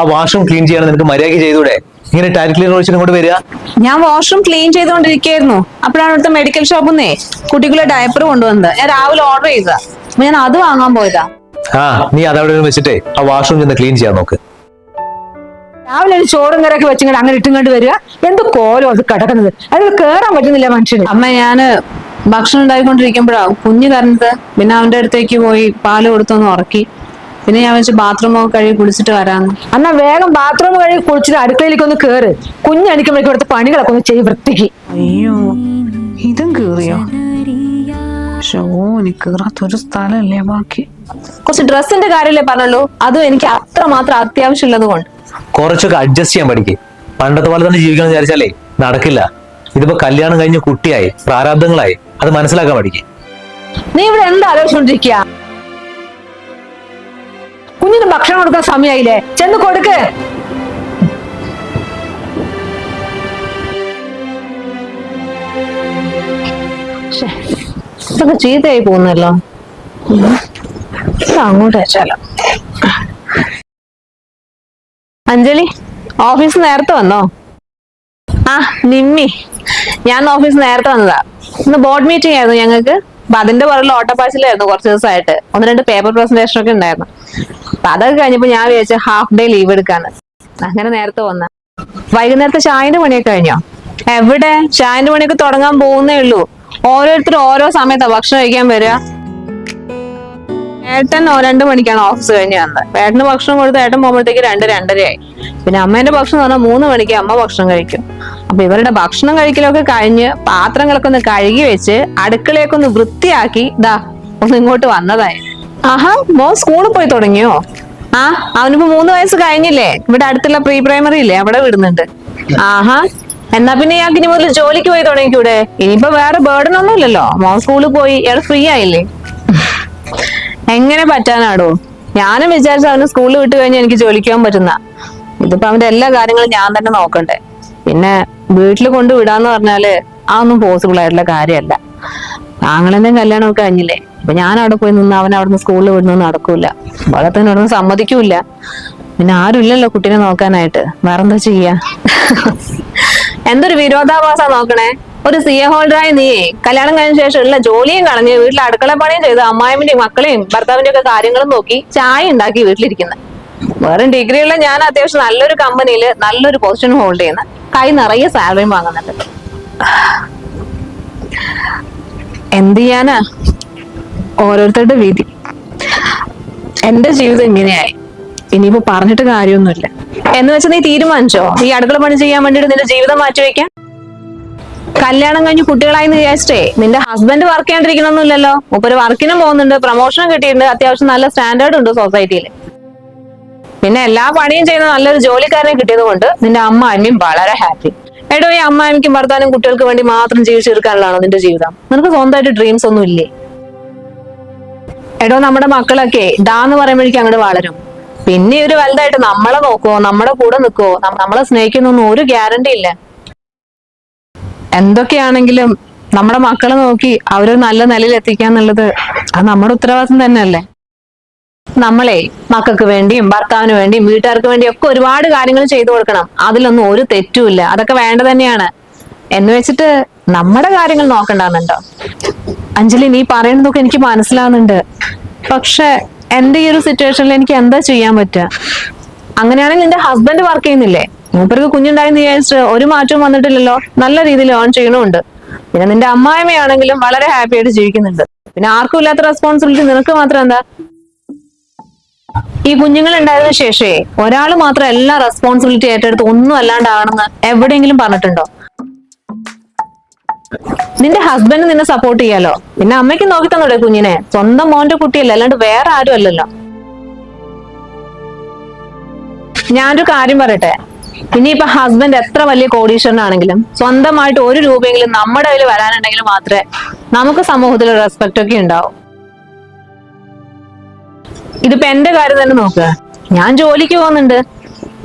ആ washroom clean ചെയ്യാൻ നിനക്ക് മര്യാദയ്ക്ക് ചെയ്തൂടെ ഇങ്ങനെ ടാറ്റ് ക്ലീനർ ഒഴിച്ചിട്ട് ഇങ്ങോട്ട് വരിക? ഞാൻ വാഷ്റൂം ക്ലീൻ ചെയ്തുകൊണ്ടിരിക്കുകയായിരുന്നു അപ്പോഴാണ് ഇവിടുത്തെ മെഡിക്കൽ ഷോപ്പിൽ നിന്നേ കുട്ടിക്കുള്ള ഡയപ്പർ കൊണ്ടുവന്നത്. ഞാൻ രാവിലെ ഓർഡർ ചെയ്തതാ. അപ്പൊ ഞാൻ അത് വാങ്ങാൻ പോയതാ. ആ നീ അതവിടെ വെച്ചിട്ടേ ആ വാഷ്റൂം ചെന്ന് ക്ലീൻ ചെയ്യാൻ നോക്ക്. രാവിലെ ഒരു ചോറും കറിയൊക്കെ വെച്ചിങ്ങോട്ട് അങ്ങനെ ഇട്ടുകൊണ്ട് വരിക. എന്ത് കോലോ അത് കിടക്കുന്നത്? അതിൽ കേറാൻ പറ്റുന്നില്ല മനുഷ്യന്. അമ്മ ഞാൻ ഭക്ഷണം ഉണ്ടായിക്കൊണ്ടിരിക്കുമ്പോഴാ കുഞ്ഞു കരഞ്ഞത്. പിന്നെ അവന്റെ അടുത്തേക്ക് പോയി പാൽ കൊടുത്തൊന്ന് ഉറക്കി. പിന്നെ ഞാൻ വെച്ച് ബാത്റൂമൊക്കെ കഴുകി കുളിച്ചിട്ട് വരാന്ന്. എന്നാ വേഗം ബാത്റൂം കഴുകി കുളിച്ചിട്ട് അടുക്കളയിലേക്ക് ഒന്ന് കേറ്. കുഞ്ഞണിക്കുമ്പോഴേക്കും ഇവിടുത്തെ പണികളൊക്കെ ഒന്ന് ചെയ്ത് വൃത്തിക്ക്. അയ്യോ ഇതും കീറിയോ? ഷോ എനിക്ക് കീറാത്തൊരു സ്ഥലല്ലേ ബാക്കി? കുറച്ച് ഡ്രസ്സിന്റെ കാര്യമല്ലേ പറഞ്ഞുള്ളൂ? അതും എനിക്ക് അത്ര മാത്രം അത്യാവശ്യമുള്ളത് കൊണ്ട്. കുറച്ചൊക്കെ അഡ്ജസ്റ്റ് ചെയ്യാൻ പഠിക്കേ. പണ്ടത്തെ പോലെ തന്നെ ജീവിക്കണം എന്ന് വിചാരിച്ചാലേ നടക്കില്ല. ഇതിപ്പോ കല്യാണം കഴിഞ്ഞ് കുട്ടിയായി പ്രാരാബ്ദങ്ങളായി. അത് മനസ്സിലാക്കാൻ പഠിക്കേ. നീ ഇവിടെ എന്താ ആലോചിച്ചോണ്ടിരിക്കുക ഭക്ഷണം കൊടുക്കാൻ സമയമായില്ലേ ചെന്ന് കൊടുക്ക്. ചീത്തയായി പോകുന്നല്ലോ. അങ്ങോട്ട് വെച്ചാലോ അഞ്ജലി ഓഫീസ് നേരത്തെ വന്നോ? ആ നിമ്മി. ഞാൻ ഓഫീസ് നേരത്തെ വന്നതാ. ഇന്ന് ബോർഡ് മീറ്റിംഗ് ആയിരുന്നു ഞങ്ങൾക്ക്. അപ്പൊ അതിന്റെ പുറകിൽ ഓട്ടപ്പാച്ചിലായിരുന്നു കുറച്ച് ദിവസമായിട്ട്. ഒന്ന് രണ്ട് പേപ്പർ പ്രസന്റേഷൻ ഒക്കെ ഉണ്ടായിരുന്നു. അപ്പൊ അതൊക്കെ കഴിഞ്ഞപ്പോ ഞാൻ വിചാരിച്ച ഹാഫ് ഡേ ലീവ് എടുക്കാന്ന്. അങ്ങനെ നേരത്തെ വന്ന. വൈകുന്നേരത്തെ ചായന്റെ പണിയൊക്കെ കഴിഞ്ഞോ? എവിടെ? ചായന്റെ പണിയൊക്കെ തുടങ്ങാൻ പോകുന്നേ ഉള്ളൂ. ഓരോരുത്തരും ഓരോ സമയത്താ ഭക്ഷണം കഴിക്കാൻ വരിക. ഏട്ടൻ രണ്ടു മണിക്കാണ് ഓഫീസ് കഴിഞ്ഞ് വന്നത്. ഏട്ടന് ഭക്ഷണം കൊടുത്ത് ഏട്ടൻ പോകുമ്പോഴത്തേക്ക് രണ്ട് രണ്ടരയായി. പിന്നെ അമ്മേന്റെ ഭക്ഷണം പറഞ്ഞാൽ മൂന്ന് മണിക്ക് അമ്മ ഭക്ഷണം കഴിക്കും. അപ്പൊ ഇവരുടെ ഭക്ഷണം കഴിക്കലൊക്കെ കഴിഞ്ഞ് പാത്രങ്ങളൊക്കെ ഒന്ന് കഴുകി വെച്ച് അടുക്കളയൊക്കെ ഒന്ന് വൃത്തിയാക്കി ദാ ഒന്ന് ഇങ്ങോട്ട് വന്നതായി. ആഹാ മോൻ സ്കൂളിൽ പോയി തുടങ്ങിയോ? ആ അവനിപ്പോ മൂന്ന് വയസ്സ് കഴിഞ്ഞില്ലേ? ഇവിടെ അടുത്തുള്ള പ്രീ പ്രൈമറി ഇല്ലേ? അവിടെ വിടുന്നുണ്ട്. ആഹാ എന്നാ പിന്നെ ഇയാൾക്ക് ഇനി മുതൽ ജോലിക്ക് പോയി തുടങ്ങിക്കൂടെ? ഇനിയിപ്പോ വേറെ ബേർഡൻ ഒന്നും ഇല്ലല്ലോ മോൻ സ്കൂളിൽ പോയി ഇയാൾ ഫ്രീ ആയില്ലേ? എങ്ങനെ പറ്റാനാടോ? ഞാനും വിചാരിച്ച അവന് സ്കൂളിൽ വിട്ടു കഴിഞ്ഞാൽ എനിക്ക് ജോലിക്ക് പോകാൻ പറ്റുന്ന. ഇതിപ്പോ അവന്റെ എല്ലാ കാര്യങ്ങളും ഞാൻ തന്നെ നോക്കണ്ടേ. പിന്നെ വീട്ടിൽ കൊണ്ട് വിടാന്ന് ആ ഒന്നും പോസിബിൾ ആയിട്ടുള്ള കാര്യമല്ല. താങ്കളെന്തെയും കല്യാണമൊക്കെ കഴിഞ്ഞില്ലേ? അപ്പൊ ഞാൻ അവിടെ പോയി നിന്ന് അവൻ അവിടുന്ന് സ്കൂളിൽ വിടുന്നു നടക്കൂല. അവിടെ തന്നെ അവിടുന്ന് സമ്മതിക്കൂല പിന്നെ ആരും ഇല്ലല്ലോ കുട്ടീനെ നോക്കാനായിട്ട്. വേറെന്താ ചെയ്യാ? എന്തൊരു വിരോധാഭാസ നോക്കണേ? ഒരു സി എ ഹോൾഡറായി നീ. കല്യാണം കഴിഞ്ഞ ശേഷം ഉള്ള ജോലിയും കളഞ്ഞ് വീട്ടിൽ അടുക്കള പണിയും ചെയ്ത് അമ്മായിമിന്റെയും മക്കളെയും ഭർത്താവിന്റെ ഒക്കെ കാര്യങ്ങളും നോക്കി ചായ ഉണ്ടാക്കി വീട്ടിലിരിക്കുന്നത് വേറെ ഡിഗ്രിയുള്ള ഞാൻ അത്യാവശ്യം നല്ലൊരു കമ്പനിയിൽ നല്ലൊരു പൊസിഷൻ ഹോൾഡ് ചെയ്യുന്ന. കൈ നിറയെ സാലറിയും വാങ്ങുന്നുണ്ട്. എന്ത് ചെയ്യാനാ? ഓരോരുത്തരുടെ വിധി. എന്റെ ജീവിതം ഇങ്ങനെയായി. ഇനിയിപ്പോ പറഞ്ഞിട്ട് കാര്യമൊന്നുമില്ല. എന്ന് വെച്ചാൽ നീ തീരുമാനിച്ചോ? ഈ അടുക്കള പണി ചെയ്യാൻ വേണ്ടിട്ട് നിന്റെ ജീവിതം മാറ്റിവെക്കാൻ കല്യാണം കഴിഞ്ഞ് കുട്ടികളായി വിചാരിച്ചേ നിന്റെ ഹസ്ബൻഡ് വർക്ക് ചെയ്യാണ്ടിരിക്കണമെന്നില്ലല്ലോ ഒരു വർക്കിനും പോകുന്നുണ്ട് പ്രൊമോഷനും കിട്ടിയിട്ടുണ്ട്. അത്യാവശ്യം നല്ല സ്റ്റാൻഡേർഡ് ഉണ്ട് സൊസൈറ്റിയിൽ പിന്നെ എല്ലാ പണിയും ചെയ്യുന്ന നല്ലൊരു ജോലിക്കാരനെ കിട്ടിയത് കൊണ്ട് നിന്റെ അമ്മ അമ്മയും വളരെ ഹാപ്പി എടോ ഈ അമ്മായിക്കും ഭർത്താനും കുട്ടികൾക്ക് വേണ്ടി മാത്രം ജീവിച്ചെടുക്കാനുള്ളതാണോ നിന്റെ ജീവിതം. നിനക്ക് സ്വന്തമായിട്ട് ഡ്രീംസ് ഒന്നും ഇല്ലേ? എടോ നമ്മുടെ മക്കളൊക്കെ ഡാന്ന് പറയുമ്പോഴേക്കും അങ്ങോട്ട് വളരും. പിന്നെ ഒരു വലുതായിട്ട് നമ്മളെ നോക്കുവോ നമ്മുടെ കൂടെ നിൽക്കുവോ? നമ്മളെ സ്നേഹിക്കുന്നൊന്നും ഒരു ഗ്യാരണ്ടി ഇല്ല. എന്തൊക്കെയാണെങ്കിലും നമ്മുടെ മക്കളെ നോക്കി അവരൊരു നല്ല നിലയിൽ എത്തിക്കാന്നുള്ളത് അത് നമ്മുടെ ഉത്തരവാദിത്തം തന്നെയല്ലേ? നമ്മളെ മക്കൾക്ക് വേണ്ടിയും ഭർത്താവിന് വേണ്ടിയും വീട്ടുകാർക്ക് വേണ്ടിയും ഒക്കെ ഒരുപാട് കാര്യങ്ങൾ ചെയ്തു കൊടുക്കണം. അതിലൊന്നും ഒരു തെറ്റുമില്ല അതൊക്കെ വേണ്ട തന്നെയാണ്. എന്ന് വെച്ചിട്ട് നമ്മുടെ കാര്യങ്ങൾ നോക്കണ്ടെന്നുണ്ടോ? അഞ്ജലി നീ പറയുന്നതൊക്കെ എനിക്ക് മനസ്സിലാവുന്നുണ്ട്. പക്ഷെ എന്റെ ഈ ഒരു സിറ്റുവേഷനിൽ എനിക്ക് എന്താ ചെയ്യാൻ പറ്റുക? അങ്ങനെയാണെങ്കിൽ നിന്റെ ഹസ്ബൻഡ് വർക്ക് ചെയ്യുന്നില്ലേ? മൂപ്പർക്ക് കുഞ്ഞുണ്ടായെന്ന് വിചാരിച്ചിട്ട് ഒരു മാറ്റവും വന്നിട്ടില്ലല്ലോ? നല്ല രീതിയിൽ ഏൺ ചെയ്യണമുണ്ട്. പിന്നെ നിന്റെ അമ്മായിമ്മയാണെങ്കിലും വളരെ ഹാപ്പി ആയിട്ട് ജീവിക്കുന്നുണ്ട്. പിന്നെ ആർക്കും ഇല്ലാത്ത റെസ്പോൺസിബിലിറ്റി നിനക്ക് മാത്രം എന്താ? ഈ കുഞ്ഞുങ്ങൾ ഉണ്ടായതിനു ശേഷമേ ഒരാൾ മാത്രം എല്ലാ റെസ്പോൺസിബിലിറ്റി ഏറ്റെടുത്ത് ഒന്നും അല്ലാണ്ടാണെന്ന് എവിടെയെങ്കിലും പറഞ്ഞിട്ടുണ്ടോ? നിന്റെ ഹസ്ബൻഡ് നിന്നെ സപ്പോർട്ട് ചെയ്യാലോ? പിന്നെ അമ്മയ്ക്ക് നോക്കി തന്നൂടെ കുഞ്ഞിനെ? സ്വന്തം മോന്റെ കുട്ടിയല്ല അല്ലാണ്ട് വേറെ ആരും അല്ലല്ലോ. ഞാനൊരു കാര്യം പറയട്ടെ. ഇനിയിപ്പൊ ഹസ്ബൻഡ് എത്ര വലിയ കോടീശ്വരനാണെങ്കിലും സ്വന്തമായിട്ട് ഒരു രൂപയെങ്കിലും നമ്മുടെ കയ്യിൽ വരാനുണ്ടെങ്കിൽ മാത്രമേ നമുക്ക് സമൂഹത്തിൽ റെസ്പെക്ട് ഒക്കെ ഉണ്ടാവും. ഇതിപ്പോ എന്റെ കാര്യം തന്നെ നോക്കുക ഞാൻ ജോലിക്ക് പോകുന്നുണ്ട്.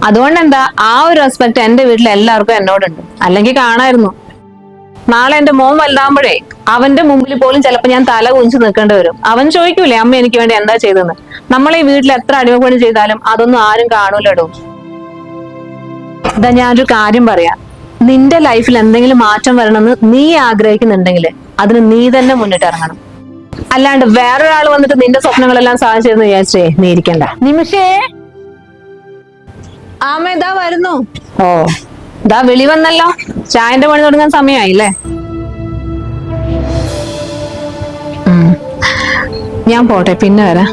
അതുകൊണ്ട് എന്താ ആ ഒരു റെസ്പെക്ട് എന്റെ വീട്ടിൽ എല്ലാവർക്കും എന്നോടുണ്ട്. അല്ലെങ്കിൽ കാണായിരുന്നു. നാളെ എന്റെ മോൻ വലുതാകുമ്പോഴേ അവന്റെ മുമ്പിൽ പോലും ചിലപ്പോൾ ഞാൻ തല കുഞ്ചു നിൽക്കേണ്ടി വരും. അവൻ ചോദിക്കൂലേ അമ്മ എനിക്ക് വേണ്ടി എന്താ ചെയ്തെന്ന് നമ്മൾ ഈ വീട്ടിൽ എത്ര അടിമപ്പണി ചെയ്താലും അതൊന്നും ആരും കാണൂലടോ. ഇതാ ഞാനൊരു കാര്യം പറയാം. നിന്റെ ലൈഫിൽ എന്തെങ്കിലും മാറ്റം വരണമെന്ന് നീ ആഗ്രഹിക്കുന്നുണ്ടെങ്കിൽ അതിന് നീ തന്നെ മുന്നിട്ട് ഇറങ്ങണം അല്ലാണ്ട് വേറൊരാൾ വന്നിട്ട് നിന്റെ സ്വപ്നങ്ങളെല്ലാം സാധിച്ചെന്ന് വിചാരിച്ചേ നീ ഇരിക്കണ്ട. നിമിഷേ. ആമ ഇതാ വരുന്നു. ഓ ഇതാ വിളി വന്നല്ലോ. ചായന്റെ പണി തുടങ്ങാൻ സമയമായില്ലേ? ഞാൻ പോട്ടെ പിന്നെ വരാം.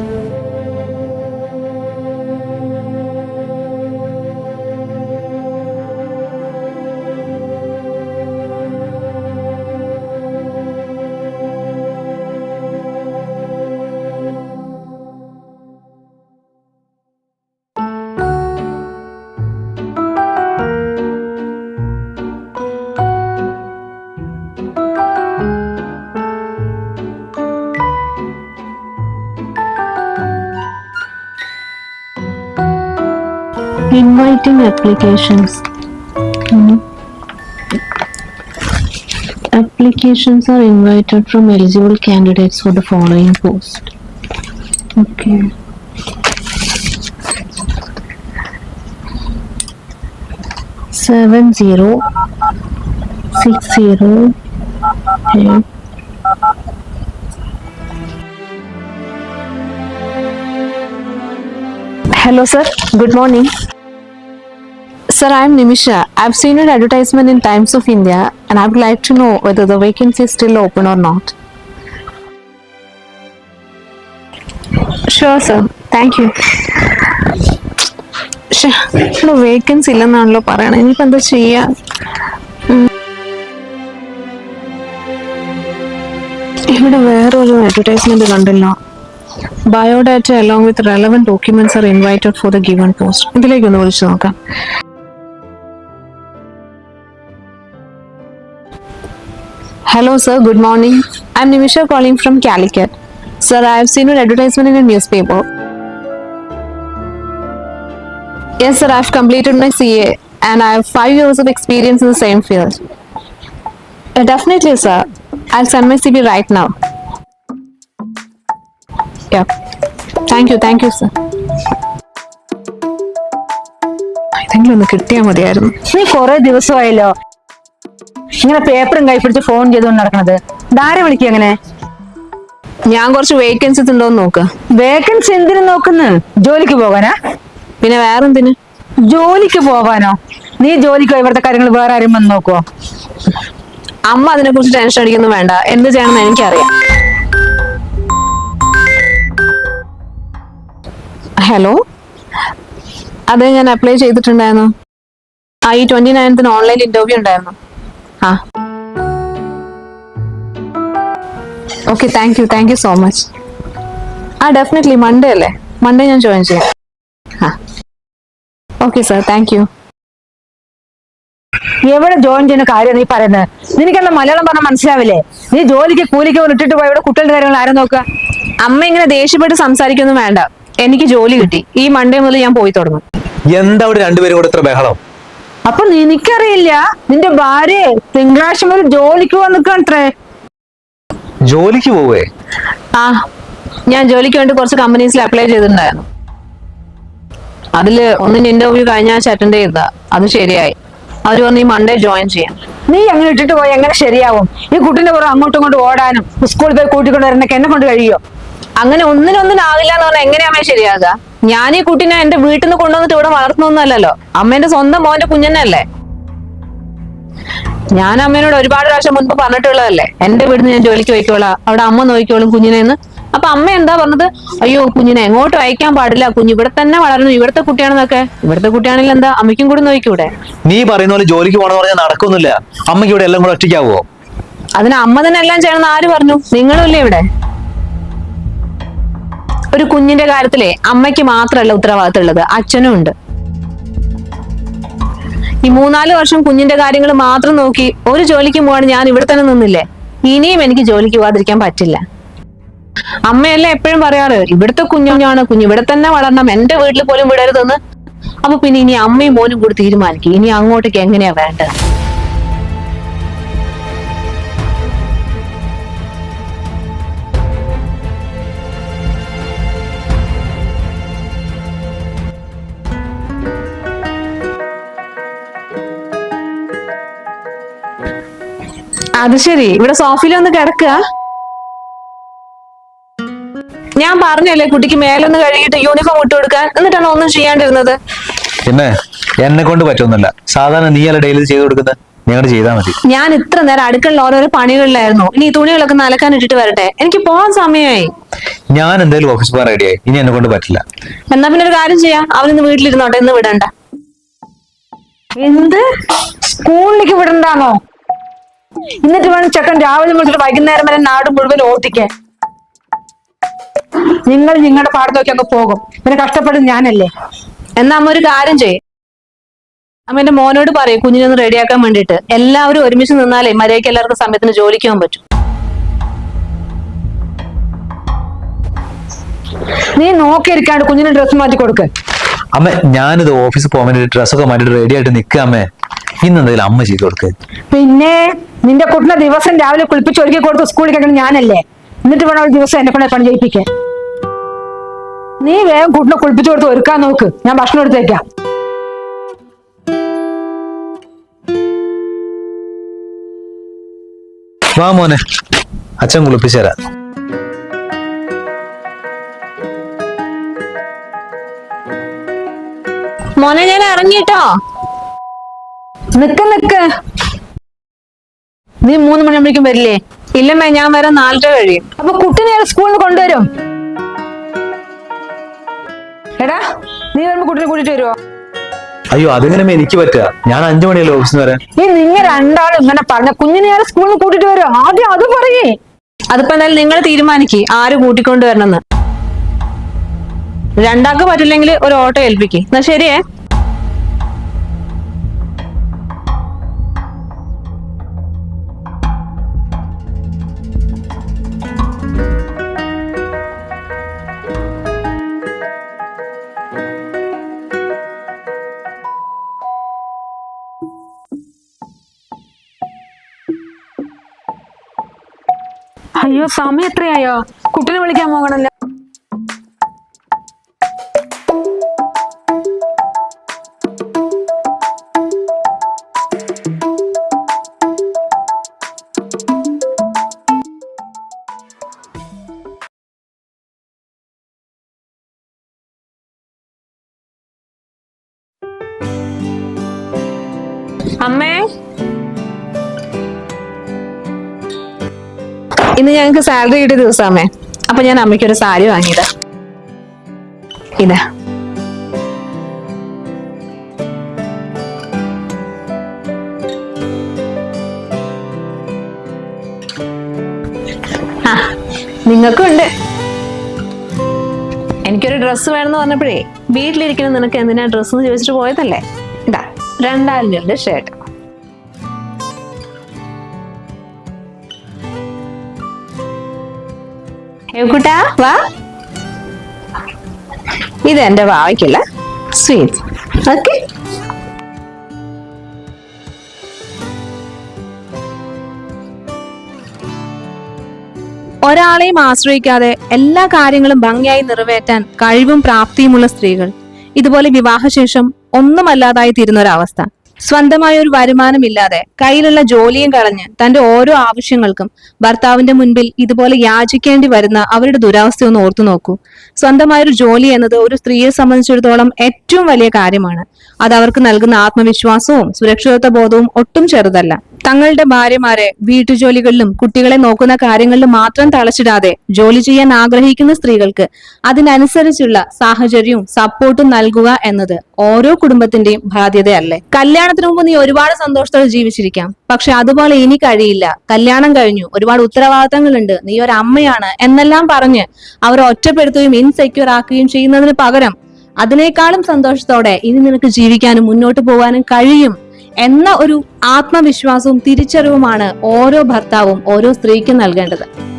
Inviting applications Hmm. applications are invited from eligible candidates for the following post okay seven zero six zero eight Hello, sir. Good morning. Sir, I am Nimisha. I have seen an advertisement in Times of India and I would like to know whether the vacancy is still open or not. Sure, sir. Thank you. ഇവിടെ vacancy ഇല്ലെന്നാണല്ലോ പറയണത് ഇനിയിപ്പോ എന്താ ചെയ്യാ. ഇവിടെ വേറൊരു advertisement കണ്ടല്ലോ biodata along with relevant documents are invited for the given post ഇതിലേക്ക് ഒന്ന് വിളിച്ചു നോക്കാം Hello, sir. Good morning. I'm Nimisha calling from Calicut. Sir, I have seen an advertisement in a newspaper. Yes, sir. I've completed my CA and I have five years of experience in the same field. Uh, definitely, sir. I'll send my CV right now. Yeah. Thank you. Thank you, sir. ഇതെങ്കിലും ഒന്ന് കിട്ടിയാൽ മതിയായിരുന്നു നീ കുറെ ദിവസമായല്ലോ ഇങ്ങനെ പേപ്പറും കൈ പിടിച്ച് ഫോൺ ചെയ്തുകൊണ്ട് നടക്കണത്. ധാര വിളിക്കുക അങ്ങനെ? ഞാൻ കുറച്ച് വേക്കൻസി ഉണ്ടോന്ന് നോക്ക. വേക്കൻസി എന്തിനു നോക്കുന്നു? ജോലിക്ക് പോകാനാ? പിന്നെ വേറെന്തിന്? ജോലിക്ക് പോവാനോ നീ ജോലിക്കോ? ഇവിടുത്തെ കാര്യങ്ങൾ വേറെ ആരും വന്ന് നോക്കുവോ? അമ്മ അതിനെ കുറിച്ച് ടെൻഷൻ അടിക്കൊന്നും വേണ്ട. എന്ത് ചെയ്യണമെന്ന് എനിക്കറിയാം. ഹലോ? അതെ ഞാൻ അപ്ലൈ ചെയ്തിട്ടുണ്ടായിരുന്നു? ആ ഈ ട്വന്റി നയൻത്തിന് ഓൺലൈൻ ഇന്റർവ്യൂ ഉണ്ടായിരുന്നു. ആ okay thank you thank you so much ആ ഡെഫിനറ്റ്ലി മൺഡേ അല്ലേ? മൺഡേ ഞാൻ ജോയിൻ ചെയ്യാം. ആ ഓക്കെ സർ താങ്ക് യു എവിടെ ജോയിൻ ചെയ്യുന്ന കാര്യം നീ പറയുന്നത്? നിനക്കെന്താ മലയാളം പറഞ്ഞാൽ മനസ്സിലാവില്ലേ? നീ ജോലിക്ക് കൂലിക്ക് ഇട്ടിട്ട് പോയി ഇവിടെ കുട്ടികളുടെ കാര്യങ്ങൾ ആരും നോക്കുക? അമ്മ ഇങ്ങനെ ദേഷ്യപ്പെട്ട് സംസാരിക്കൊന്നും വേണ്ട. എനിക്ക് ജോലി കിട്ടി. ഈ മൺഡേ മുതൽ ഞാൻ പോയി തുടങ്ങും. എന്താ അവിടെ രണ്ടുപേരും കൂടെ ഇത്ര ബഹളം? അപ്പൊ നിനക്കറിയില്ല നിന്റെ ഭാര്യ തിങ്കളാഴ്ച മുതൽ ജോലിക്ക് വന്നിക്കണത്രേ. ജോലിക്ക് പോവേ? ആ ഞാൻ ജോലിക്ക് വേണ്ടി കുറച്ച് കമ്പനീസിൽ അപ്ലൈ ചെയ്തിട്ടുണ്ടായിരുന്നു. അതിൽ ഒന്നിന് ഇന്റർവ്യൂ കഴിഞ്ഞ ആഴ്ച അറ്റൻഡ് ചെയ്തതാ അത് ശരിയായി. അവർ വന്ന് ഈ മൺഡേ ജോയിൻ ചെയ്യാം. നീ അങ്ങനെ ഇട്ടിട്ട് പോയി എങ്ങനെ ശരിയാവും? ഈ കുട്ടിന്റെ പുറം അങ്ങോട്ടും ഇങ്ങോട്ടും ഓടാനും സ്കൂളിൽ പോയി കൂട്ടിക്കൊണ്ട് വരുന്നൊക്കെ എന്നെ കൊണ്ട് കഴിയോ? അങ്ങനെ ഒന്നിനൊന്നിനാകില്ല എന്ന് പറഞ്ഞാൽ എങ്ങനെയാ ശരിയാകാ? ശരിയാകുക ഞാൻ ഈ കുട്ടീനെ എന്റെ വീട്ടിൽ നിന്ന് കൊണ്ടുവന്നിട്ട് ഇവിടെ വളർത്തുന്നല്ലോ അമ്മേന്റെ സ്വന്തം മോന്റെ കുഞ്ഞനല്ലേ ഞാൻ അമ്മേനോട് ഒരുപാട് പ്രാവശ്യം മുൻപ് പറഞ്ഞിട്ടുള്ളതല്ലേ എന്റെ വീട്ടിൽ ഞാൻ ജോലിക്ക് പോയിക്കോളാം അവിടെ അമ്മ നോക്കിക്കോളും കുഞ്ഞിനെ എന്ന് അപ്പൊ അമ്മ എന്താ പറഞ്ഞത്? അയ്യോ കുഞ്ഞിനെ എങ്ങോട്ടും അയക്കാൻ പാടില്ല കുഞ്ഞ് ഇവിടെ തന്നെ വളരുന്നു ഇവിടുത്തെ കുട്ടിയാണെന്നൊക്കെ. ഇവിടുത്തെ കുട്ടിയാണെങ്കിൽ എന്താ അമ്മയ്ക്കും കൂടി നോക്കിക്കൂടെ നീ പറയുന്ന പോലെ ജോലിക്ക് പോണെന്ന് പറഞ്ഞാൽ നടക്കൊന്നുമില്ല അമ്മയ്ക്ക് ഇവിടെ എല്ലാം കൂടെ ഒറ്റയ്ക്കാവോ? അതിന് അമ്മ തന്നെ എല്ലാം ചെയ്യണമെന്ന് ആര് പറഞ്ഞു? നിങ്ങളുമില്ലേ ഇവിടെ? ഒരു കുഞ്ഞിന്റെ കാര്യത്തിലെ അമ്മയ്ക്ക് മാത്രമല്ല ഉത്തരവാദിത്തം ഉള്ളത് അച്ഛനും ഉണ്ട്. ഈ മൂന്നാൽ വർഷം കുഞ്ഞിന്റെ കാര്യങ്ങൾ മാത്രം നോക്കി ഒരു ജോലിക്ക് പോവാണ് ഞാൻ ഇവിടെ തന്നെ നിന്നില്ലേ? ഇനിയും എനിക്ക് ജോലിക്ക് പോവാതിരിക്കാൻ പറ്റില്ല. അമ്മയല്ല എപ്പോഴും പറയാറ് ഇവിടുത്തെ കുഞ്ഞുഞ്ഞാണ് കുഞ്ഞ് ഇവിടെ തന്നെ വളരണം എന്റെ വീട്ടിൽ പോലും വിടരുതെന്ന്. അപ്പൊ പിന്നെ ഇനി അമ്മയും മോനും കൂടി തീരുമാനിക്കും. ഇനി അങ്ങോട്ടേക്ക് എങ്ങനെയാ വേണ്ടത്? അത് ശരി. ഇവിടെ സോഫയിൽ ഒന്ന് കിടക്കുക. ഞാൻ പറഞ്ഞല്ലേ കുട്ടിക്ക് മേലൊന്ന് കഴുകിയിട്ട് യൂണിഫോം ഇട്ട് കൊടുക്കാൻ. എന്നിട്ടാണ് ഒന്നും ചെയ്യാണ്ടിരുന്നത്? പിന്നെ എന്നെ കൊണ്ട് പറ്റൊന്നുമില്ല സാധാരണ നീ അല്ല ഡെയിലി ചെയ്ത് കൊടുക്കുന്നത്? ചെയ്താൽ മതി. ഞാൻ ഇത്ര നേരം അടുക്കളയിൽ ഓരോരോ പണികളിലായിരുന്നു. ഇനി ഈ തുണികളൊക്കെ നനക്കാൻ ഇട്ടിട്ട് വരട്ടെ. എനിക്ക് പോകാൻ സമയമായി. ഞാൻ എന്തായാലും ഓഫീസ് പോകാൻ റെഡിയായി ഇനി എന്നെ കൊണ്ട് പറ്റില്ല. എന്നാ പിന്നെ ഒരു കാര്യം ചെയ്യാം. അവനിന്ന് വീട്ടിലിരുന്നോട്ടെ. ഇന്ന് വിടണ്ട. എന്ത്? സ്കൂളിലേക്ക് വിടണ്ടാണോ എന്നിട്ട് വേണം ചെക്കൻ രാവിലെ മുതൽ വൈകുന്നേരം വരെ നാട് മുഴുവൻ ഓട്ടിക്കാൻ നിങ്ങൾ നിങ്ങളുടെ പാടത്തൊക്കെ നോക്കി അങ്ങ് പോകും. പിന്നെ കഷ്ടപ്പെടും ഞാനല്ലേ? എന്നാ അമ്മ ഒരു കാര്യം ചെയ്യും. അമ്മ എന്റെ മോനോട് പറയും കുഞ്ഞിനൊന്ന് റെഡിയാക്കാൻ വേണ്ടിട്ട് എല്ലാവരും ഒരുമിച്ച് നിന്നാലേ മര്യാദയ്ക്ക് എല്ലാവർക്കും സമയത്തിന് ജോലിക്ക് പോകാൻ പറ്റും. നീ നോക്കിയിരിക്കാണ്ട് കുഞ്ഞിന് ഡ്രസ്സ് മാറ്റി കൊടുക്ക്. അമ്മ ഞാനിത് ഓഫീസിൽ പോകാൻ വേണ്ടി ഡ്രസ്സൊക്കെ മാറ്റിട്ട് റെഡി ആയിട്ട് നിൽക്കുക അമ്മേ. ഇന്ന് എന്തെങ്കിലും അമ്മ ചെയ്ത് കൊടുക്ക്. പിന്നെ നിന്റെ കുട്ടിനെ ദിവസം രാവിലെ കുളിപ്പിച്ച് ഒരുക്കി കൊടുത്ത് സ്കൂളിൽ കേൾക്കണം ഞാനല്ലേ? എന്നിട്ട് വേണം ഒരു ദിവസം എന്നെ കൊണ്ട് പണി ചെയ്യിപ്പിക്കാൻ. നീ വേഗം കുട്ടിനെ കുളിപ്പിച്ചു കൊടുത്ത് ഒരുക്കാൻ നോക്ക്. ഞാൻ ഭക്ഷണം എടുത്തേക്കാം. വാ മോനെ. അച്ഛൻ കുളിപ്പിച്ചു തരാം. മോനെ ഞാൻ ഇറങ്ങിട്ടോ? നിക്ക് നിക്ക്. നീ മൂന്ന് മണിയാകുമ്പോഴേക്കും വരില്ലേ? ഇല്ലമ്മേ ഞാൻ വരാൻ നാലര കഴിയും. അപ്പൊ കുട്ടിനെ സ്കൂളിൽ കൊണ്ടുവരും. എടാ നീ വരുമ്പോ കുട്ടിനെ കൂട്ടിട്ട് വരുമോ അയ്യോ അതെങ്ങനെ എനിക്ക് പറ്റുക? ഞാൻ അഞ്ചു മണിയല്ലേ ഓഫീസിൽ വരാൻ? ഈ നിങ്ങ രണ്ടാളും ഇങ്ങനെ പറഞ്ഞ കുഞ്ഞിനെ ഞാൻ സ്കൂളിൽ കൂട്ടിട്ട് വരുമോ ആദ്യം അത് പറയേ. അതിപ്പോ എന്തായാലും നിങ്ങൾ തീരുമാനിക്ക് ആര് കൂട്ടിക്കൊണ്ടുവരണമെന്ന് രണ്ടാൾക്ക് പറ്റില്ലെങ്കിൽ ഒരു ഓട്ടോ ഏൽപ്പിക്കേ. എന്നാ ശരിയേ? അയ്യോ സമയം എത്രയായോ? കുട്ടിനെ വിളിക്കാൻ പോകണല്ലോ. ഇന്ന് ഞങ്ങൾക്ക് സാലറി കിട്ടിയ ദിവസമേ അപ്പൊ ഞാൻ അമ്മയ്ക്ക് ഒരു സാരി വാങ്ങിയത്. ഇതാ. ആ നിങ്ങൾക്കും ഉണ്ട് എനിക്കൊരു ഡ്രസ്സ് വേണമെന്ന് പറഞ്ഞപ്പോഴേ വീട്ടിലിരിക്കുന്ന നിനക്ക് എന്തിനാ ഡ്രസ്സ് ചോദിച്ചിട്ട് പോയതല്ലേ? ഇതാ രണ്ടായിരം രൂപയുടെ ഷർട്ട് കുട്ടാ വാ. ഇത് എന്റെ വാവയ്ക്കുള്ള സ്വീറ്റ്. ഓക്കെ. ഒരാളെയും ആശ്രയിക്കാതെ എല്ലാ കാര്യങ്ങളും ഭംഗിയായി നിറവേറ്റാൻ കഴിവും പ്രാപ്തിയുമുള്ള സ്ത്രീകൾ. ഇതുപോലെ വിവാഹശേഷം ഒന്നുമല്ലാതായി തീരുന്ന ഒരവസ്ഥ. സ്വന്തമായ ഒരു വരുമാനമില്ലാതെ കയ്യിലുള്ള ജോലിയും കളഞ്ഞ് തന്റെ ഓരോ ആവശ്യങ്ങൾക്കും ഭർത്താവിന്റെ മുൻപിൽ ഇതുപോലെ യാചിക്കേണ്ടി വരുന്ന അവരുടെ ദുരവസ്ഥ ഒന്ന് ഓർത്തു നോക്കൂ. സ്വന്തമായൊരു ജോലി എന്നത് ഒരു സ്ത്രീയെ സംബന്ധിച്ചിടത്തോളം ഏറ്റവും വലിയ കാര്യമാണ്. അത് അവർക്ക് നൽകുന്ന ആത്മവിശ്വാസവും സുരക്ഷിതത്വ ബോധവും ഒട്ടും ചെറുതല്ല. തങ്ങളുടെ ഭാര്യമാരെ വീട്ടുജോലികളിലും കുട്ടികളെ നോക്കുന്ന കാര്യങ്ങളിലും മാത്രം തളച്ചിടാതെ ജോലി ചെയ്യാൻ ആഗ്രഹിക്കുന്ന സ്ത്രീകൾക്ക് അതിനനുസരിച്ചുള്ള സാഹചര്യവും സപ്പോർട്ടും നൽകുക എന്നത് ഓരോ കുടുംബത്തിന്റെയും ബാധ്യതയല്ലേ? കല്യാണത്തിന് മുമ്പ് നീ ഒരുപാട് സന്തോഷത്തോടെ ജീവിച്ചിരിക്കാം. പക്ഷെ അതുപോലെ ഇനി കഴിയില്ല. കല്യാണം കഴിഞ്ഞു. ഒരുപാട് ഉത്തരവാദിത്തങ്ങളുണ്ട്. നീ ഒരു അമ്മയാണ് എന്നെല്ലാം പറഞ്ഞ് അവരെ ഒറ്റപ്പെടുത്തുകയും ഇൻസെക്യൂർ ആക്കുകയും ചെയ്യുന്നതിന് പകരം അതിനേക്കാളും സന്തോഷത്തോടെ ഇനി നിനക്ക് ജീവിക്കാനും മുന്നോട്ട് പോകാനും കഴിയും. എന്ന ഒരു ആത്മവിശ്വാസവും തിരിച്ചറിവുമാണ് ഓരോ ഭർത്താവും ഓരോ സ്ത്രീക്കും നൽകേണ്ടത്.